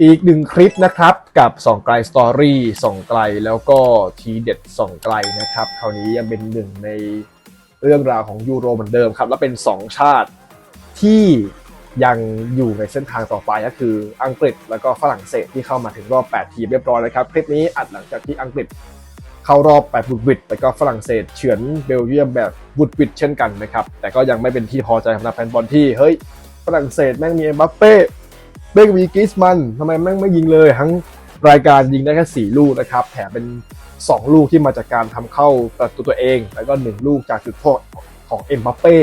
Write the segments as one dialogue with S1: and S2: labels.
S1: อีกหนึ่งคลิปนะครับกับส่องไกลสตอรี่ส่องไกลแล้วก็ทีเด็ดส่องไกลนะครับ คราวนี้ยังเป็นหนึ่งในเรื่องราวของยูโรเหมือนเดิมครับ และเป็น 2 ชาติที่ยังอยู่ในเส้นทางต่อไปก็คืออังกฤษแล้วก็ฝรั่งเศสที่เข้ามาถึงรอบ 8 ทีมเรียบร้อยแล้วครับ คลิปนี้อัดหลังจากที่อังกฤษเข้ารอบ8บุดวิดแล้วก็ฝรั่งเศสเฉือนเบลเยียมแบบบุดวิดเช่นกันนะครับแต่ก็ยังไม่เป็นที่พอใจสำหรับแฟนบอลที่เฮ้ยฝรั่งเศสแม่งมีเอ็มบัปเป้ เบกวีกิสมันทำไมแม่งไม่ยิงเลย ทั้งรายการยิงได้แค่ 4 ลูกนะครับ แถมเป็น 2 ลูกที่มาจากการทำเข้าประตูตัวเอง แล้วก็ 1 ลูกจากจุดโทษของเอ็มบัปเป้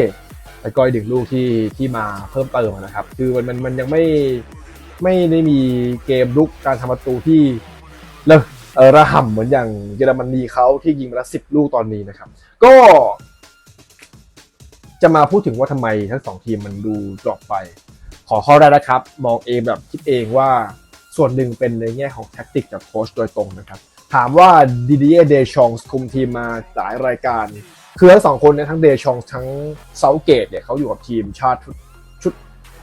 S1: แล้วก็อีกหนึ่งลูกที่ที่มาเพิ่มเติมนะครับ คือมันมันมันยังไม่ไม่ได้มีเกมลุกการทำประตูที่เลอะระห่ำเหมือนอย่างเยอรมนีเขาที่ยิงมาแล้วสิบลูกตอนนี้นะครับ ก็ จะมาพูดถึงว่าทำไมทั้งสองทีมมันดูดรอปไป ขอข้อแรกนะครับ มองเองแบบคิดเองว่าส่วนหนึ่งเป็นในแง่ของแท็กติกจากโค้ชโดยตรงนะครับ ถามว่าดิเดียเดชองคุมทีมมาหลายรายการ คือทั้งสองคนเนี่ยทั้งเดชองทั้งเซาเกตเนี่ยเขาอยู่กับทีมชาติชุด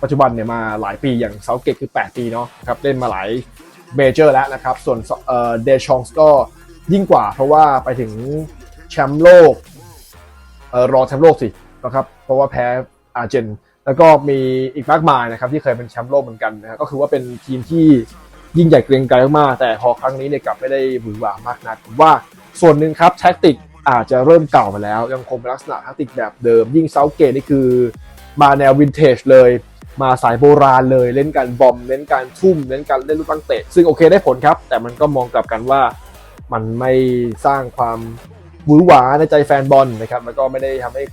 S1: ปัจจุบันเนี่ยมาหลายปีอย่างเซาเกตคือ 8 ปีเนาะครับเล่นมาหลายเมเจอร์แล้วนะครับ ส่วนเดชองก็ยิ่งกว่าเพราะว่าไปถึงแชมป์โลกเออรอแชมป์โลกสินะครับเพราะว่าแพ้อาร์เจน แล้วก็มีอีกมากมายนะครับที่เคยเป็นแชมป์โลกเหมือนกันนะครับก็คือว่าเป็นทีมที่ยิ่งใหญ่เกรียงไกรมากแต่พอครั้งนี้เนี่ยกลับไม่ได้หวือหวามากนักผมว่าส่วนหนึ่งครับแท็กติกอาจจะเริ่มเก่าไปแล้ว ยังคงเป็นลักษณะแท็กติกแบบเดิม ยิ่งเซาเกตนี่คือมาแนววินเทจเลย มาสายโบราณเลยเล่นการบอมเล่นการทุ่มเล่นการเล่นลูกตั้งเตะ ซึ่งโอเคได้ผลครับ แต่มันก็มองกลับกันว่ามันไม่สร้างความหวือหวาในใจแฟนบอลนะครับแล้วก็ไม่ได้ทำให้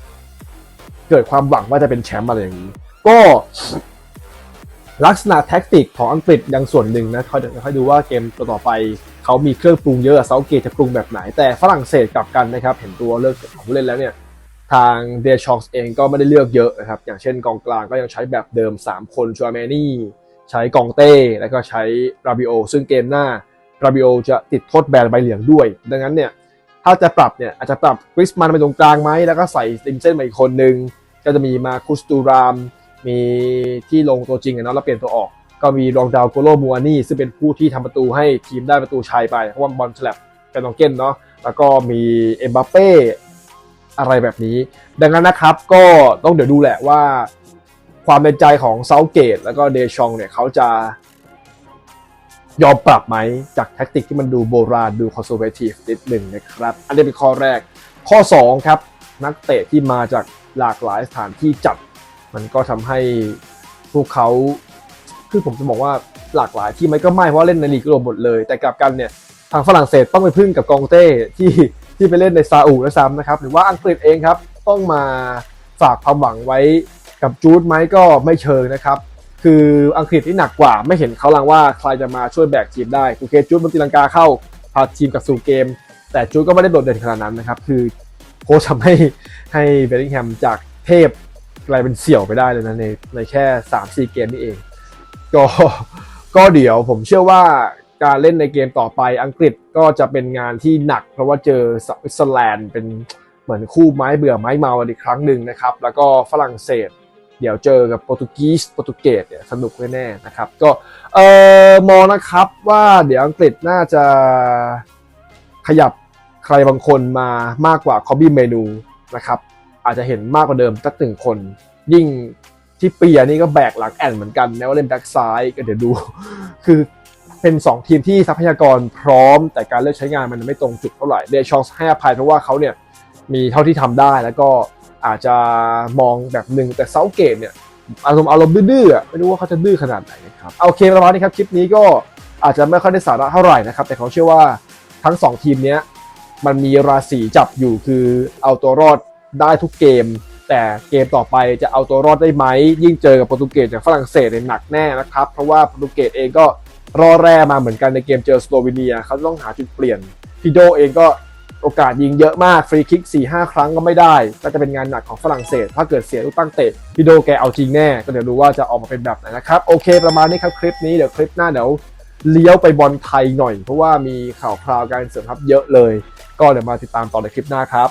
S1: เกิดความหวังว่าจะเป็นแชมป์อะไรอย่างนี้ ก็ลักษณะแท็กติกของอังกฤษยังส่วนหนึ่งนะค่อยค่อยดูว่าเกมต่อไป เขามีเครื่องปรุงเยอะเซาเกตจะปรุงแบบไหน แต่ฝรั่งเศสกลับกันนะครับ เห็นตัวเลือกของผู้เล่นแล้วเนี่ย ทางเดชองส์เองก็ไม่ได้เลือกเยอะนะครับ อย่างเช่นกองกลางก็ยังใช้แบบเดิม 3 คนชัวแมนี่ ใช้กองเต้ แล้วก็ใช้ราบิโอ ซึ่งเกมหน้าราบิโอจะติดโทษแบนใบเหลืองด้วย ดังนั้นเนี่ยถ้าจะปรับเนี่ยอาจจะปรับคริสมันไปตรงกลางไหมแล้วก็ใส่ริมเส้นมาอีกคนนึง ก็จะมีมาคุสตูราม มีที่ลงตัวจริงเนาะแล้วเปลี่ยนตัวออก ก็มีรองดาวโกโลมัวนี่ซึ่งเป็นผู้ที่ทำประตูให้ทีมได้ประตูชัยไป เพราะว่าบอลฉลับเป็นนองเก้นเนาะแล้วก็มีเอ็มบัปเป้อะไรแบบนี้ ดังนั้นนะครับก็ต้องเดี๋ยวดูแหละว่า ความเป็นใจของเซาเกต แล้วก็เดชองเนี่ยเขาจะยอมปรับไหมจากแท็กติกที่มันดูโบราณดูคอนโซเวทีฟนิดหนึ่งนะครับ อันนี้เป็นข้อแรกข้อ 2 ครับ นักเตะที่มาจาก หลากหลายสถานที่จัด มันก็ทำให้พวกเขาคือผมจะบอกว่าหลากหลายที่มันก็ไม่เพราะเล่นในลีกยุโรปหมดเลย แต่กลับกันเนี่ยทางฝรั่งเศสต้องไปพึ่งกับกองเต้ที่ที่ไปเล่นในซาอุด้วยซ้ำนะครับ หรือว่าอังกฤษเองครับ ต้องมาฝากความหวังไว้กับจูดไหมก็ไม่เชิงนะครับ คืออังกฤษที่หนักกว่าไม่เห็นเขาลังว่าใครจะมาช่วยแบกทีมได้โอเคจูดมันตีลังกาเข้าพาทีมกับสู่เกม แต่จูดก็ไม่ได้โดดเด่นขนาดนั้นนะครับ คือ โค้ชทำให้ให้เบลลิงแฮมจากเทพกลายเป็นเสี่ยวไปได้เลยนะในในแค่ 3-4 เกมนี่เอง ก็ก็เดี๋ยวผมเชื่อว่าการเล่นในเกมต่อไปอังกฤษก็จะเป็นงานที่หนัก เพราะว่าเจอสวิตเซอร์แลนด์เป็นเหมือนคู่ไม้เบื่อไม้เมาอีกครั้งหนึ่งนะครับ แล้วก็ฝรั่งเศส เดี๋ยวเจอกับโปรตุเกสโปรตุเกสเนี่ยสนุกแน่ๆนะครับ ก็เออมองนะครับว่าเดี๋ยวอังกฤษน่าจะขยับ ใครบางคนมามากกว่าคอบบี้เมนูนะครับ อาจจะเห็นมากกว่าเดิมสักหนึ่งคน ยิ่งที่เปียนี่ก็แบกหลังแอนเหมือนกันแม้ว่าเล่นแบ็กซ้ายก็เดี๋ยวดู คือเป็น2ทีมที่ทรัพยากรพร้อม แต่การเลือกใช้งานมันไม่ตรงจุดเท่าไหร่เดชองให้อภัยเพราะว่าเขาเนี่ยมีเท่าที่ทำได้แล้วก็อาจจะมองแบบหนึ่งแต่เซาเกตเนี่ยอารมณ์อารมณ์ดื้อๆไม่รู้ว่าเขาจะดื้อขนาดไหนนะครับโอเคประมาณนี้ครับคลิปนี้ก็อาจจะไม่ค่อยได้สาระเท่าไหร่นะครับ แต่เขาเชื่อว่าทั้ง 2 ทีมเนี้ย มันมีราศีจับอยู่คือเอาตัวรอดได้ทุกเกม แต่เกมต่อไปจะเอาตัวรอดได้ไหม ยิ่งเจอกับโปรตุเกสจากฝรั่งเศสเนี่ยหนักแน่นะครับ เพราะว่าโปรตุเกสเองก็รอแร่มาเหมือนกันในเกมเจอสโลวีเนียเขาต้องหาจุดเปลี่ยนพิโดเองก็โอกาสยิงเยอะมากฟรีคิก 4-5 ครั้งก็ไม่ได้ ก็จะเป็นงานหนักของฝรั่งเศส ถ้าเกิดเสียลูกตั้งเตะพิโดแกเอาจริงแน่ ก็เดี๋ยวดูว่าจะออกมาเป็นแบบไหนนะครับ โอเคประมาณนี้ครับคลิปนี้เดี๋ยวคลิปหน้าเดี๋ยวเลี้ยวไปบอลไทยหน่อย เพราะว่ามีข่าวคราวการเสริมทัพเยอะเลย ก็เดี๋ยวมาติดตามต่อในคลิปหน้าครับ